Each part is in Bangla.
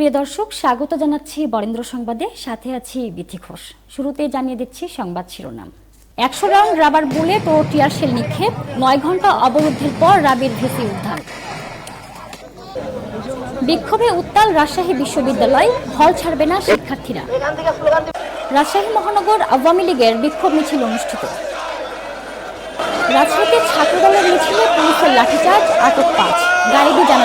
প্রিয় দর্শক, স্বাগত জানাচ্ছি বরেন্দ্র সংবাদে। সাথে আছি বিথি ঘোষ। শুরুতে জানিয়ে দিচ্ছি সংবাদ শিরোনাম। একশো রাউন্ড রাবার বুলেট ও টিয়ার শেল নিক্ষেপ। নয় ঘণ্টা অবরোধের পর রাবির ভেসি উদ্ধার। বিক্ষোভে উত্তাল রাজশাহী বিশ্ববিদ্যালয়। হল ছাড়বে না শিক্ষার্থীরা। রাজশাহী মহানগর আওয়ামী লীগের বিক্ষোভ মিছিল অনুষ্ঠিত। রাজশাহীতে ছাত্রদলের মিছিলে পুলিশের লাঠিচার্জ, আটক পাঁচ। অনুষ্ঠিত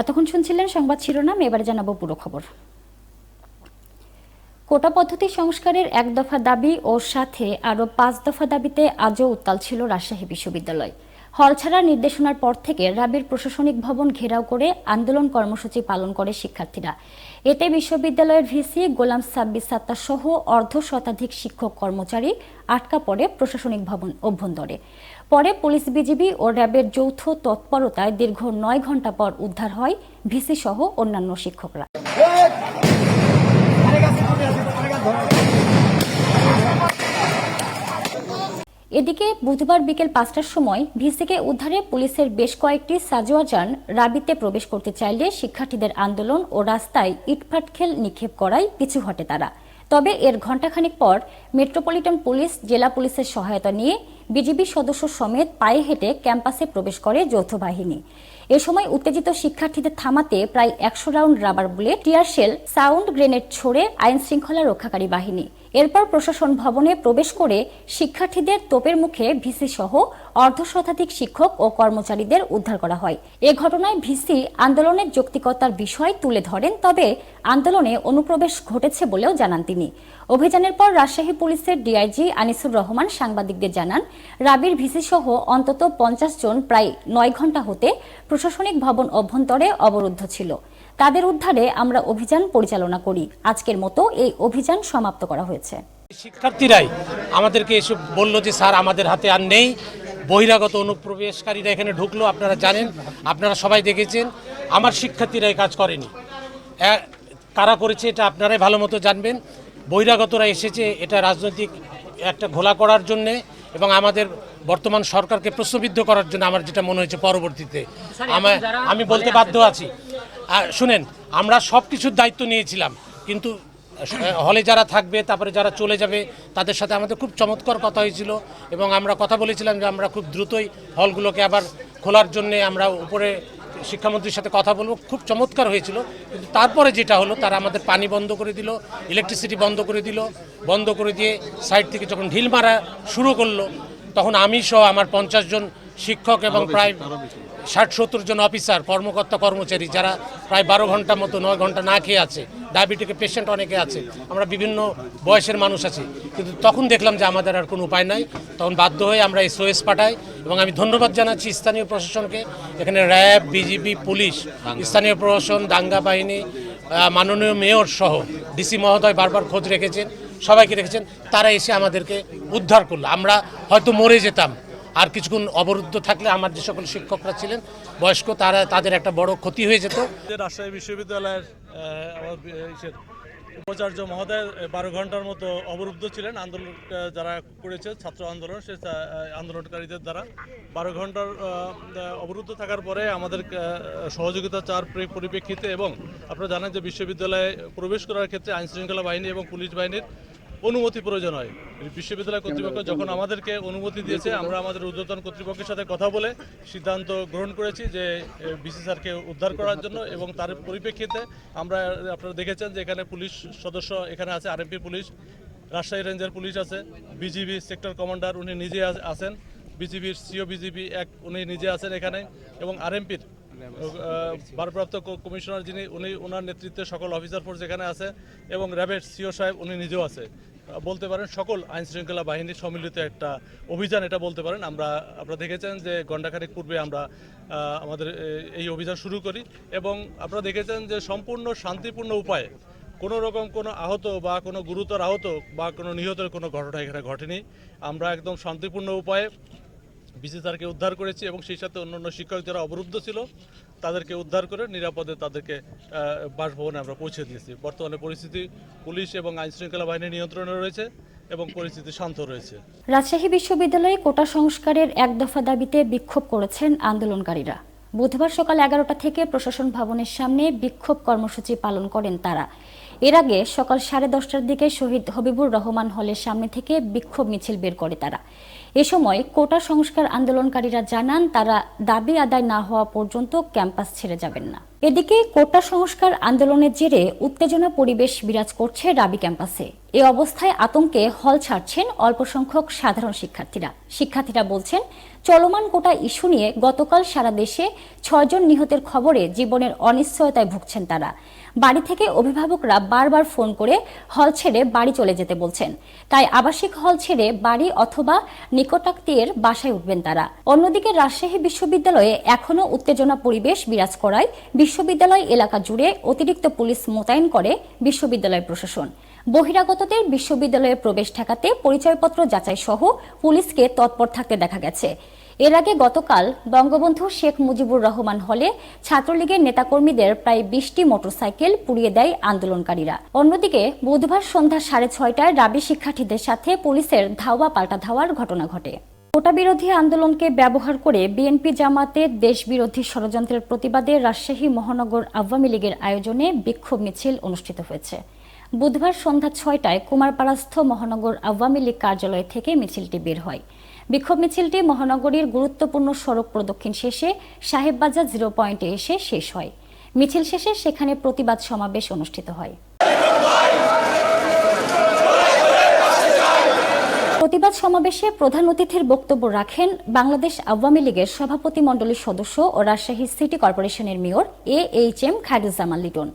এতক্ষণ শুনছিলেন সংবাদ শিরোনাম, এবারে জানাব পুরো খবর। কোটা পদ্ধতি সংস্কারের এক দফা দাবি ও সাথে আরও পাঁচ দফা দাবিতে আজও উত্তাল ছিল রাজশাহী বিশ্ববিদ্যালয়। হল ছাড়ার নির্দেশনার পর থেকে রাবির প্রশাসনিক ভবন ঘেরাও করে আন্দোলন কর্মসূচি পালন করে শিক্ষার্থীরা। এতে বিশ্ববিদ্যালয়ের ভিসি গোলাম সাব্বির সাত্তার সহ অর্ধ শতাধিক শিক্ষক কর্মচারী আটকা পড়ে প্রশাসনিক ভবন অভ্যন্তরে। পরে পুলিশ বিজিবি ও র্যাবের যৌথ তৎপরতায় দীর্ঘ নয় ঘণ্টা পর উদ্ধার হয় ভিসি সহ অন্যান্য শিক্ষকরা। এদিকে বুধবার বিকেল পাঁচটার সময় ভিসিকে উদ্ধারে পুলিশের বেশ কয়েকটি সাজোয়া যান রাবিতে প্রবেশ করতে চাইলে শিক্ষার্থীদের আন্দোলন ও রাস্তায় ইটপাটখেল নিক্ষেপ করায় পিছু হটে তারা। তবে এর ঘণ্টাখানেক পর মেট্রোপলিটন পুলিশ, জেলা পুলিশের সহায়তা নিয়ে বিজিবি সদস্য সমেত পায়ে হেঁটে ক্যাম্পাসে প্রবেশ করে যৌথ বাহিনী। এ সময় উত্তেজিত শিক্ষার্থীদের থামাতে প্রায় একশো round rubber bullet, tear shell, sound grenade ছড়ে আইন শৃঙ্খলা রক্ষাকারী বাহিনী। এরপর প্রশাসন ভবনে প্রবেশ করে শিক্ষার্থীদের তোপের মুখে ভিসি সহ অর্ধ শতাধিক শিক্ষক ও কর্মচারীদের উদ্ধার করা হয়। এ ঘটনায় ভিসি আন্দোলনের যৌক্তিকতার বিষয় তুলে ধরেন, তবে আন্দোলনে অনুপ্রবেশ ঘটেছে বলেও জানান তিনি। অভিযানের পর রাজশাহী পুলিশের ডিআইজি আনিসুর রহমান সাংবাদিকদের জানান, রাবির ভিসি সহ অন্তত পঞ্চাশ জন প্রায় নয় ঘণ্টা হতে প্রশাসনিক ভবন অভ্যন্তরে অবরুদ্ধ ছিল। তাদের উদ্ধারে আমরা অভিযান পরিচালনা করি। আজকের মতো এই অভিযান সমাপ্ত করা হয়েছে। শিক্ষার্থীরাই আমাদেরকে এসে বলল যে, স্যার, আমাদের হাতে আর নেই। বহিরাগত অনুপ্রবেশকারীরা এখানে ঢুকলো আপনারা জানেন আপনারা সবাই দেখেছেন আমার শিক্ষার্থীরা এই কাজ করেনি। কারা করেছে এটা আপনারাই ভালো মতো জানবেন। বহিরাগতরা এসেছে এটা রাজনৈতিক একটা ঘোলা করার জন্যে এবং আমাদের বর্তমান সরকারকে প্রশ্নবিদ্ধ করার জন্য আমার যেটা মনে হয়েছে পরবর্তীতে। আমার আমি বলতে বাধ্য আছি। শুনেন আমরা সব কিছুর দায়িত্ব নিয়েছিলাম কিন্তু হলে যারা থাকবে তারপরে যারা চলে যাবে তাদের সাথে আমাদের খুব চমৎকার কথা হয়েছিল এবং আমরা কথা বলেছিলাম যে আমরা খুব দ্রুতই হলগুলোকে আবার খোলার জন্য আমরা উপরে শিক্ষামন্ত্রীর সাথে কথা বলব। খুব চমৎকার হয়েছিল। কিন্তু তারপরে যেটা হলো তারা আমাদের পানি বন্ধ করে দিল ইলেকট্রিসিটি বন্ধ করে দিল বন্ধ করে দিয়ে সাইড থেকে যখন ঢিল মারা শুরু করল তখন আমি সহ আমার পঞ্চাশ জন শিক্ষক এবং প্রায় ষাট সত্তর জন অফিসার কর্মকর্তা কর্মচারী যারা প্রায় বারো ঘণ্টা মতো নয় ঘণ্টা না খেয়ে আছে। ডায়াবেটিকের পেশেন্ট অনেকে আছে। আমরা বিভিন্ন বয়সের মানুষ আছি। কিন্তু তখন দেখলাম যে আমাদের আর কোনো উপায় নাই। তখন বাধ্য হয়ে আমরা এসওএস পাঠাই এবং আমি ধন্যবাদ জানাচ্ছি স্থানীয় প্রশাসনকে। এখানে র্যাব বিজিবি পুলিশ স্থানীয় প্রশাসন দাঙ্গা বাহিনী মাননীয় মেয়র সহ ডিসি মহোদয় বারবার খোঁজ রেখেছেন সবাইকে রেখেছেন। তারা এসে আমাদেরকে উদ্ধার করল। আমরা হয়তো মরে যেতাম। আর কিছুক্ষণ অবরুদ্ধ থাকলে আমার যে সকল শিক্ষকরা ছিলেন, বয়স্ক, তারা তাদের একটা বড় ক্ষতি হয়ে যেত। রাজশাহী বিশ্ববিদ্যালয়ের উপাচার্য মহোদয় বারো ঘণ্টার মতো অবরুদ্ধ ছিলেন। আন্দোলন যারা করেছে ছাত্র আন্দোলন, সে আন্দোলনকারীদের দ্বারা। বারো ঘণ্টার অবরুদ্ধ থাকার পরে আমাদের সহযোগিতা চার পরি- পরিপ্রেক্ষিতে এবং আপনারা জানেন যে বিশ্ববিদ্যালয়ে প্রবেশ করার ক্ষেত্রে আইনশৃঙ্খলা বাহিনী এবং পুলিশ বাহিনীর অনুমতি প্রয়োজন হয়। বিশ্ববিদ্যালয় কর্তৃপক্ষ যখন আমাদেরকে অনুমতি দিয়েছে আমরা আমাদের ঊর্ধ্বতন কর্তৃপক্ষের সাথে কথা বলে সিদ্ধান্ত গ্রহণ করেছি যে বিসি স্যারকে উদ্ধার করার জন্য এবং তার পরিপ্রেক্ষিতে আমরা আপনারা দেখেছেন যে এখানে পুলিশ সদস্য এখানে আছে আরএমপি পুলিশ রাজশাহী রেঞ্জের পুলিশ আছে বিজিবি সেক্টর কমান্ডার উনি নিজে আছেন বিজিবির সিও বিজিবি এক উনি নিজে আছেন এখানে এবং আরএমপির ভারপ্রাপ্ত কমিশনার যিনি উনি ওনার নেতৃত্বে সকল অফিসার ফোর্স এখানে আছে এবং র্যাবের সিও সাহেব উনি নিজেও আছে। বলতে পারেন, সকল আইন শৃঙ্খলা বাহিনীর সম্মিলিত একটা অভিযান এটা বলতে পারেন। আমরা, আপনারা দেখেছেন যে ঘণ্টাখানেক পূর্বে আমরা আমাদের এই অভিযান শুরু করি এবং আপনারা দেখেছেন যে সম্পূর্ণ শান্তিপূর্ণ উপায়ে কোনো রকম কোনো আহত বা কোনো গুরুতর আহত বা কোনো নিহতের কোনো ঘটনা এখানে ঘটেনি। আমরা একদম শান্তিপূর্ণ উপায়ে বিসি স্যারকে উদ্ধার করেছি এবং সেই সাথে অন্যান্য শিক্ষক যারা অবরুদ্ধ ছিল তাদেরকে উদ্ধার করে নিরাপদে তাদেরকে বাসভবনে আমরা পৌঁছে দিয়েছি। বর্তমানে পরিস্থিতি পুলিশ এবং আইন শৃঙ্খলা বাহিনীর নিয়ন্ত্রণে রয়েছে এবং পরিস্থিতি শান্ত রয়েছে। রাজশাহী বিশ্ববিদ্যালয়ে কোটা সংস্কারের এক দফা দাবিতে বিক্ষোভ করেছেন আন্দোলনকারীরা। বুধবার সকাল এগারোটা থেকে প্রশাসন ভবনের সামনে বিক্ষোভ কর্মসূচি পালন করেন তারা। এর আগে সকাল সাড়ে দশটার দিকে শহীদ হবিবুর রহমান হলের সামনে থেকে বিক্ষোভ মিছিল বের করে তারা। এ সময় কোটা সংস্কার আন্দোলনকারীরা জানান, তারা দাবি আদায় না হওয়া পর্যন্ত ক্যাম্পাস ছেড়ে যাবেন না। এদিকে কোটা সংস্কার আন্দোলনের জেরে উত্তেজনা পরিবেশ বিরাজ করছে রাবি ক্যাম্পাসে। এ অবস্থায় আতঙ্কে হল ছাড়ছেন অল্প সংখ্যক সাধারণ শিক্ষার্থীরা। শিক্ষার্থীরা বলছেন, চলমান কোটা ইস্যু নিয়ে গতকাল সারা দেশে ছয়জন নিহতের খবরে জীবনের অনিশ্চয়তায় ভুগছেন তারা। বাড়ি থেকে অভিভাবকরা বারবার ফোন করে হল ছেড়ে বাড়ি চলে যেতে বলছেন। তাই আবাসিক হল ছেড়ে বাড়ি অথবা নিকটাত্মীয়ের বাসায় উঠবেন তারা। অন্যদিকে রাজশাহী বিশ্ববিদ্যালয়ে এখনও উত্তেজনা পরিবেশ বিরাজ করায় বিশ্ববিদ্যালয় এলাকা জুড়ে অতিরিক্ত পুলিশ মোতায়েন করে বিশ্ববিদ্যালয় প্রশাসন। বহিরাগতদের বিশ্ববিদ্যালয়ে প্রবেশ ঠেকাতে পরিচয়পত্র যাচাই সহ পুলিশকে তৎপর থাকতে দেখা গেছে। এর আগে গতকাল বঙ্গবন্ধু শেখ মুজিবুর রহমান হলে ছাত্রলীগের নেতাকর্মীদের প্রায় বিশটি মোটরসাইকেল পুড়িয়ে দেয় আন্দোলনকারীরা। অন্যদিকে বুধবার সন্ধ্যা সাড়ে ছয়টায় রাবি শিক্ষার্থীদের সাথে পুলিশের ধাওয়া পাল্টা ধাওয়ার ঘটনা ঘটে। কোটা বিরোধী আন্দোলনকে ব্যবহার করে বিএনপি জামাতের দেশবিরোধী ষড়যন্ত্রের প্রতিবাদে রাজশাহী মহানগর আওয়ামী লীগের আয়োজনে বিক্ষোভ মিছিল অনুষ্ঠিত হয়েছে। বুধবার সন্ধ্যা ছয়টায় কুমারপাড়াস্থ মহানগর আওয়ামী লীগ কার্যালয় থেকে মিছিলটি বের হয়। বিক্ষোভ মিছিলটি মহানগরীর গুরুত্বপূর্ণ সড়ক প্রদক্ষিণ শেষে সাহেববাজার জিরো পয়েন্টে এসে শেষ হয়। মিছিল শেষে সেখানে প্রতিবাদ সমাবেশ অনুষ্ঠিত হয়। প্রতিবাদ সমাবেশে প্রধান অতিথির বক্তব্য রাখেন বাংলাদেশ আওয়ামী লীগের সভাপতি মণ্ডলীর সদস্য ও রাজশাহী সিটি কর্পোরেশনের mayor A H M Khairuzzaman Liton.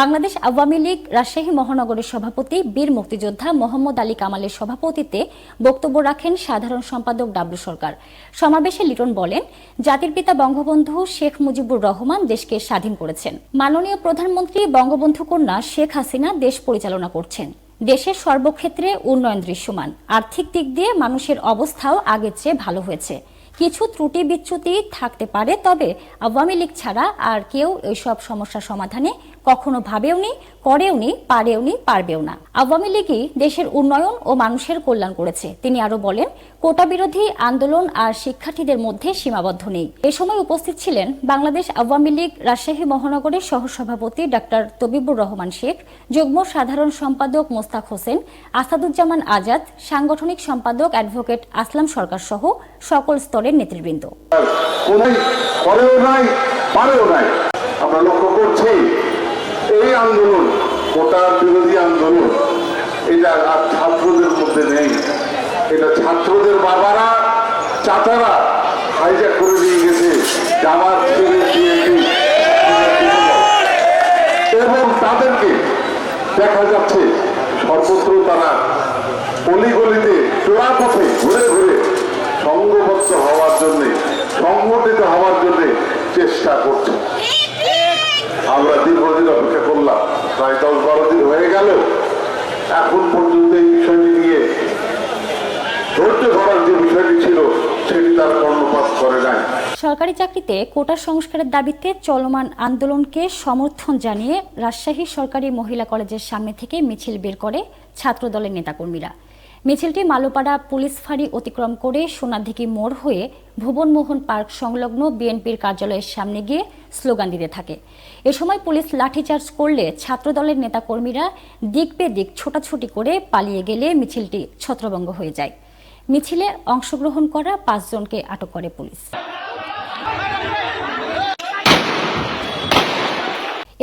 Bangladesh Awami League Rajshahi মহানগরের সভাপতি বীর মুক্তিযোদ্ধা মোহাম্মদ আলী কামালের সভাপতিত্বে বক্তব্য রাখেন সাধারণ সম্পাদক ডাব্লু সরকার। সমাবেশে লিটন বলেন, জাতির পিতা বঙ্গবন্ধু শেখ মুজিবুর রহমান দেশকে স্বাধীন করেছেন। মাননীয় প্রধানমন্ত্রী বঙ্গবন্ধু কন্যা শেখ হাসিনা দেশ পরিচালনা করছেন। দেশের সর্বক্ষেত্রে উন্নয়ন দৃশ্যমান। আর্থিক দিক দিয়ে মানুষের অবস্থাও আগের চেয়ে ভালো হয়েছে। কিছু ত্রুটি বিচ্যুতি থাকতে পারে, তবে আওয়ামী লীগ ছাড়া আর কেউ এইসব সমস্যা সমাধানে কখনো ভাবেওনি করেওনি পারেওনি পারবেও না। আওয়ামী লীগই দেশের উন্নয়ন ও মানুষের কল্যাণ করেছে। তিনি আরও বলেন, কোটা বিরোধী আন্দোলন আর শিক্ষার্থীদের মধ্যে সীমাবদ্ধ নেই। এ সময় উপস্থিত ছিলেন বাংলাদেশ আওয়ামী লীগ রাজশাহী মহানগরের সহসভাপতি ডাক্তার তবিবুর রহমান শেখ, যুগ্ম সাধারণ সম্পাদক মোস্তাক হোসেন, আসাদুজ্জামান আজাদ, সাংগঠনিক সম্পাদক অ্যাডভোকেট আসলাম সরকার সহ সকল স্তরের নেতৃবৃন্দ। লক্ষ্য এই আন্দোলন কোটার বিরোধী আন্দোলন, এটা আর ছাত্রদের মধ্যে নেই। এটা ছাত্রদের বাবারা, চাচারা হাইজ্যাক করে নিয়ে গেছে, জামাত বিএনপি এবং তাদেরকে দেখা যাচ্ছে, সর্বত্র তারা অলিগলিতে চোরা পথে ঘুরে ঘুরে সংঘবদ্ধ হওয়ার জন্যে, সংগঠিত হওয়ার জন্যে চেষ্টা করছে আমরা দীর্ঘদিন অপেক্ষা করলাম প্রায় দশ বারো দিন হয়ে গেল এখন পর্যন্ত এই বিষয়টি নিয়ে ধৈর্য ধরার যে বিষয়টি ছিল সেটি সরকারি চাকরিতে কোটা সংস্কারের দাবিতে চলমান আন্দোলনকে সমর্থন জানিয়ে রাজশাহী সরকারি মহিলা কলেজের সামনে থেকে মিছিল বের করে ছাত্রদলের নেতাকর্মীরা। মিছিলটি মালোপাড়া পুলিশ ফাঁড়ি অতিক্রম করে সোনাধিকি মোড় হয়ে ভুবনমোহন পার্ক সংলগ্ন বিএনপির কার্যালয়ের সামনে গিয়ে স্লোগান দিতে থাকে। এ সময় পুলিশ লাঠিচার্জ করলে ছাত্রদলের নেতাকর্মীরা দিক বেদিক ছোটাছুটি করে পালিয়ে গেলে মিছিলটি ছত্রভঙ্গ হয়ে যায়। মিছিলে অংশগ্রহণ করা পাঁচজনকে আটক করে পুলিশ।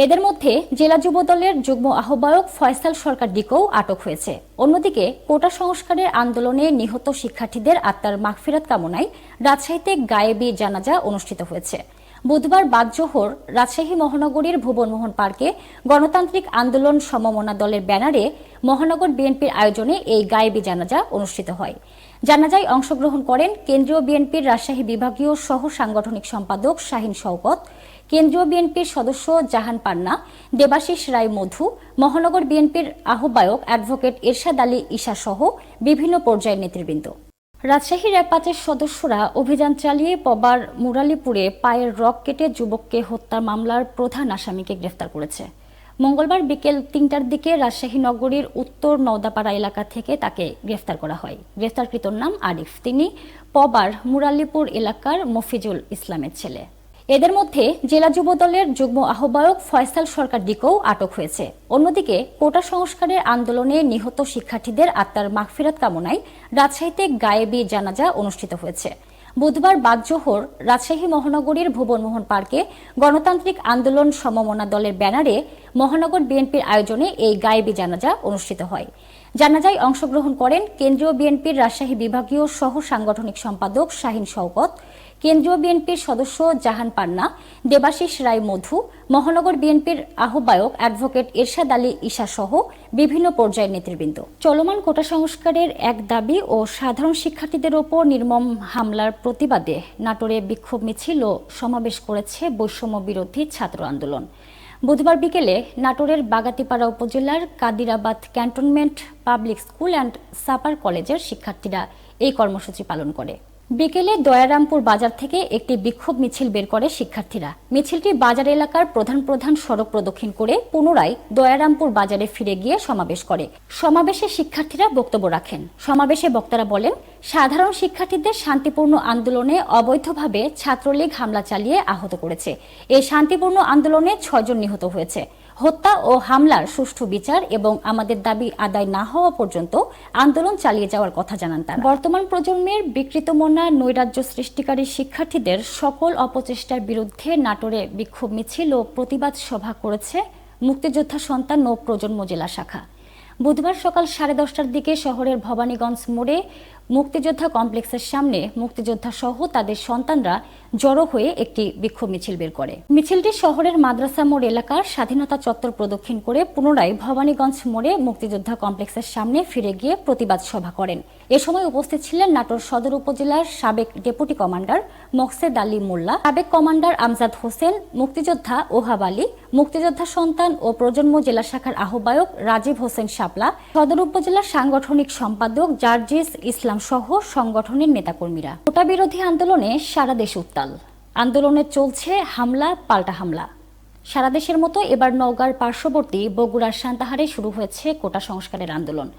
এদের মধ্যে জেলা যুব দলের যুগ্ম আহ্বায়ক ফয়সাল সরকার দিকেও আটক হয়েছে। অন্যদিকে কোটা সংস্কারের আন্দোলনে নিহত শিক্ষার্থীদের আত্মার মাগফিরাত কামনায় রাজশাহীতে গায়েবী জানাজা অনুষ্ঠিত হয়েছে। বুধবার বাদ জোহর রাজশাহী মহানগরীর ভুবনমোহন পার্কে গণতান্ত্রিক আন্দোলন সমমনা দলের ব্যানারে মহানগর বিএনপির আয়োজনে এই গায়েবী জানাজা অনুষ্ঠিত হয়। জানাজায় অংশগ্রহণ করেন কেন্দ্রীয় বিএনপির রাজশাহী বিভাগীয় সহ সাংগঠনিক সম্পাদক শাহিন শওকত, কেন্দ্রীয় বিএনপির সদস্য জাহান পান্না, দেবাশিস রায় মধু, মহানগর বিএনপির আহ্বায়ক অ্যাডভোকেট এরশাদ আলী ঈশা সহ বিভিন্ন পর্যায়ের নেতৃবৃন্দ। রাজশাহী র্যাপাচের সদস্যরা অভিযান চালিয়ে পবার মুরালিপুরে পায়ের রক কেটে যুবককে হত্যা মামলার প্রধান আসামিকে গ্রেফতার করেছে। মঙ্গলবার বিকেল তিনটার দিকে রাজশাহী নগরীর উত্তর নওদাপাড়া এলাকা থেকে তাকে গ্রেফতার করা হয়। গ্রেফতারকৃতর নাম আরিফ। তিনি পবার মুরালিপুর এলাকার মফিজুল ইসলামের ছেলে। এদের মধ্যে জেলা যুব দলের যুগ্ম আহ্বায়ক ফয়সাল সরকার দিকেও আটক হয়েছে। অন্যদিকে কোটা সংস্কারের আন্দোলনে নিহত শিক্ষার্থীদের আত্মার মাগফিরাত কামনায় রাজশাহীতে গায়েবী জানাজা অনুষ্ঠিত হয়েছে। বুধবার বাগজোহর রাজশাহী মহানগরীর ভুবনমোহন পার্কে গণতান্ত্রিক আন্দোলন সমমনা দলের ব্যানারে মহানগর বিএনপির আয়োজনে এই গায়েবী জানাজা অনুষ্ঠিত হয়। জানাজায় অংশগ্রহণ করেন কেন্দ্রীয় বিএনপির রাজশাহী বিভাগীয় সহ সাংগঠনিক সম্পাদক শাহিন শওকত কেন্দ্রীয় বিএনপির সদস্য জাহান পান্না, দেবাশিস রায় মধু মহানগর বিএনপির আহ্বায়ক অ্যাডভোকেট এরশাদ আলী সহ বিভিন্ন পর্যায়ের নেতৃবৃন্দ। চলমান কোটা সংস্কারের এক দাবি ও সাধারণ শিক্ষার্থীদের ওপর নির্মম হামলার প্রতিবাদে নাটোরে বিক্ষোভ মিছিল ও সমাবেশ করেছে বৈষম্য বিরোধী ছাত্র আন্দোলন। বুধবার বিকেলে নাটোরের বাগাতিপাড়া উপজেলার Kadirabad cantonment public school and sapper কলেজের শিক্ষার্থীরা এই কর্মসূচি পালন করে। বিকেলে দয়ারামপুর বাজার থেকে একটি বিক্ষোভ মিছিল বের করে শিক্ষার্থীরা। মিছিলটি বাজার এলাকার প্রধান প্রধান সড়ক প্রদক্ষিণ করে পুনরায় দয়ারামপুর বাজারে ফিরে গিয়ে সমাবেশ করে। সমাবেশে শিক্ষার্থীরা বক্তব্য রাখেন। সমাবেশে বক্তারা বলেন, সাধারণ শিক্ষার্থীদের শান্তিপূর্ণ আন্দোলনে অবৈধভাবে ছাত্রলীগ হামলা চালিয়ে আহত করেছে। এই শান্তিপূর্ণ আন্দোলনে ছয়জন নিহত হয়েছে। হত্যা ও হামলার সুষ্ঠু বিচার এবং আমাদের দাবি আদায় না হওয়া পর্যন্ত আন্দোলন চালিয়ে যাওয়ার কথা জানান তারা। বর্তমান প্রজন্মের বিকৃতমনা নৈরাজ্য সৃষ্টিকারী শিক্ষার্থীদের সকল অপচেষ্টার বিরুদ্ধে নাটোরে বিক্ষোভ মিছিল ও প্রতিবাদ সভা করেছে মুক্তিযোদ্ধা সন্তান ও প্রজন্ম জেলা শাখা। বুধবার সকাল সাড়ে দশটার দিকে শহরের ভবানীগঞ্জ মোড়ে মুক্তিযোদ্ধা কমপ্লেক্সের সামনে মুক্তিযোদ্ধা সহ তাদের সন্তানরা জড়ো হয়ে একটি বিক্ষোভ মিছিল বের করে। মিছিলটি শহরের মাদ্রাসা মোড় এলাকার স্বাধীনতা চত্বর প্রদক্ষিণ করে পুনরায় ভবানীগঞ্জ মোড়ে মুক্তিযোদ্ধা কমপ্লেক্সের সামনে ফিরে গিয়ে প্রতিবাদ সভা করেন। এ সময় উপস্থিত ছিলেন নাটোর সদর উপজেলার সাবেক ডেপুটি কমান্ডার মকসেদ আলী মোল্লা, সাবেক কমান্ডার আমজাদ হোসেন, মুক্তিযোদ্ধা ওহাব আলী, মুক্তিযোদ্ধা সন্তান ও প্রজন্ম জেলা শাখার আহ্বায়ক রাজীব হোসেন শাপলা, সদর উপজেলার সাংগঠনিক সম্পাদক জার্জিস ইসলাম সহ সংগঠনের নেতাকর্মীরা। কোটা বিরোধী আন্দোলনে সারা দেশ উত্তাল। আন্দোলনে চলছে হামলা, পাল্টা হামলা। সারা দেশের মতো এবার নওগাঁর পার্শ্ববর্তী বগুড়ার সান্তাহারে শুরু হয়েছে কোটা সংস্কারের আন্দোলন।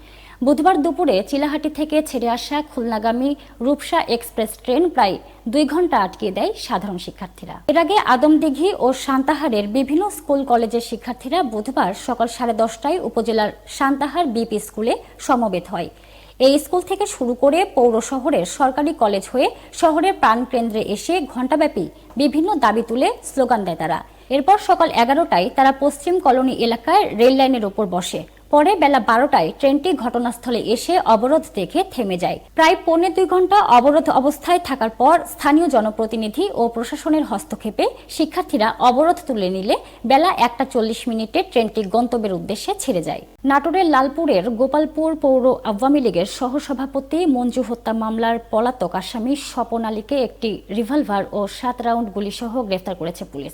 বুধবার দুপুরে চিলাহাটি থেকে ছেড়ে আসা খুলনাগামী রূপসা এক্সপ্রেস ট্রেন প্রায় দুই ঘণ্টা আটকে দেয় সাধারণ শিক্ষার্থীরা। এর আগে আদমদিঘি ও সান্তাহারের বিভিন্ন স্কুল, কলেজের শিক্ষার্থীরা বুধবার সকাল সাড়ে দশটায় উপজেলার সান্তাহার বিপি স্কুলে সমবেত হয়। এই স্কুল থেকে শুরু করে পৌর শহরের সরকারি কলেজ হয়ে শহরের প্রাণকেন্দ্রে এসে ঘণ্টাব্যাপী বিভিন্ন দাবি তুলে স্লোগান দেয় তারা। এরপর সকাল এগারোটায় তারা পশ্চিম কলোনি এলাকায় রেল লাইনের ওপর বসে। পরে বেলা বারোটায় ট্রেনটি ঘটনাস্থলে এসে অবরোধ দেখে থেমে যায়। প্রায় পৌনে দুই ঘণ্টা অবরোধ অবস্থায় থাকার পর স্থানীয় জনপ্রতিনিধি ও প্রশাসনের হস্তক্ষেপে শিক্ষার্থীরা অবরোধ তুলে নিলে বেলা একটা চল্লিশ মিনিটে ট্রেনটি গন্তব্যের উদ্দেশ্যে ছেড়ে যায়। নাটোরের লালপুরের গোপালপুর পৌর আওয়ামী লীগের সহসভাপতি মঞ্জু হত্যা মামলার পলাতক আসামি স্বপন আলীকে একটি রিভলভার ও সাত রাউন্ড গুলিসহ গ্রেফতার করেছে পুলিশ।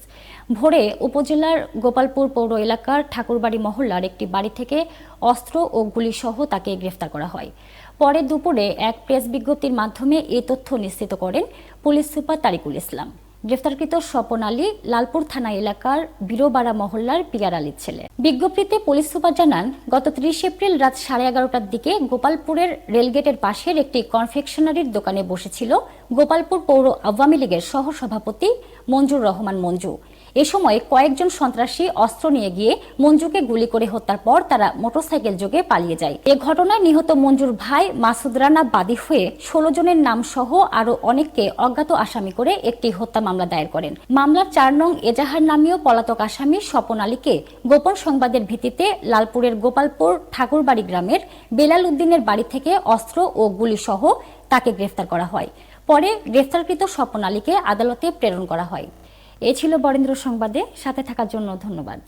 ভোরে উপজেলার গোপালপুর পৌর এলাকার ঠাকুরবাড়ি মহল্লার একটি বাড়ি থেকে অস্ত্র ও গুলিসহ তাকে গ্রেফতার করা হয়। পরে দুপুরে এক প্রেস বিজ্ঞপ্তির মাধ্যমে এই তথ্য নিশ্চিত করেন পুলিশ সুপার তারিকুল ইসলাম। গ্রেফতারকৃত স্বপন আলী লালপুর থানা এলাকার বীরবাড়া মহল্লার পিয়ার আলীর ছেলে। বিজ্ঞপ্তিতে পুলিশ সুপার জানান, গত ত্রিশ এপ্রিল রাত সাড়ে এগারোটার দিকে গোপালপুরের রেলগেটের পাশের একটি কনফেকশনারির দোকানে বসেছিল গোপালপুর পৌর আওয়ামী লীগের সহ সভাপতি মঞ্জুর রহমান মঞ্জু। এ সময় কয়েকজন সন্ত্রাসী অস্ত্র নিয়ে গিয়ে মঞ্জুকে গুলি করে হত্যার পর তারা মোটরসাইকেল যোগে পালিয়ে যায়। এ ঘটনায় নিহত মঞ্জুর ভাই মাসুদ রানা বাদী হয়ে ষোলো জনের নাম সহ আরও অনেককে অজ্ঞাত আসামি করে একটি হত্যা মামলা দায়ের করেন। মামলার চার নং এজাহার নামীয় পলাতক আসামি স্বপন আলীকে গোপন সংবাদের ভিত্তিতে লালপুরের গোপালপুর ঠাকুরবাড়ি গ্রামের বেলাল উদ্দিনের বাড়ি থেকে অস্ত্র ও গুলি সহ তাকে গ্রেফতার করা হয়। পরে গ্রেফতারকৃত স্বপন আলীকে আদালতে প্রেরণ করা হয়। এ ছিল বরেন্দ্র সংবাদে। সাথে থাকার জন্য ধন্যবাদ।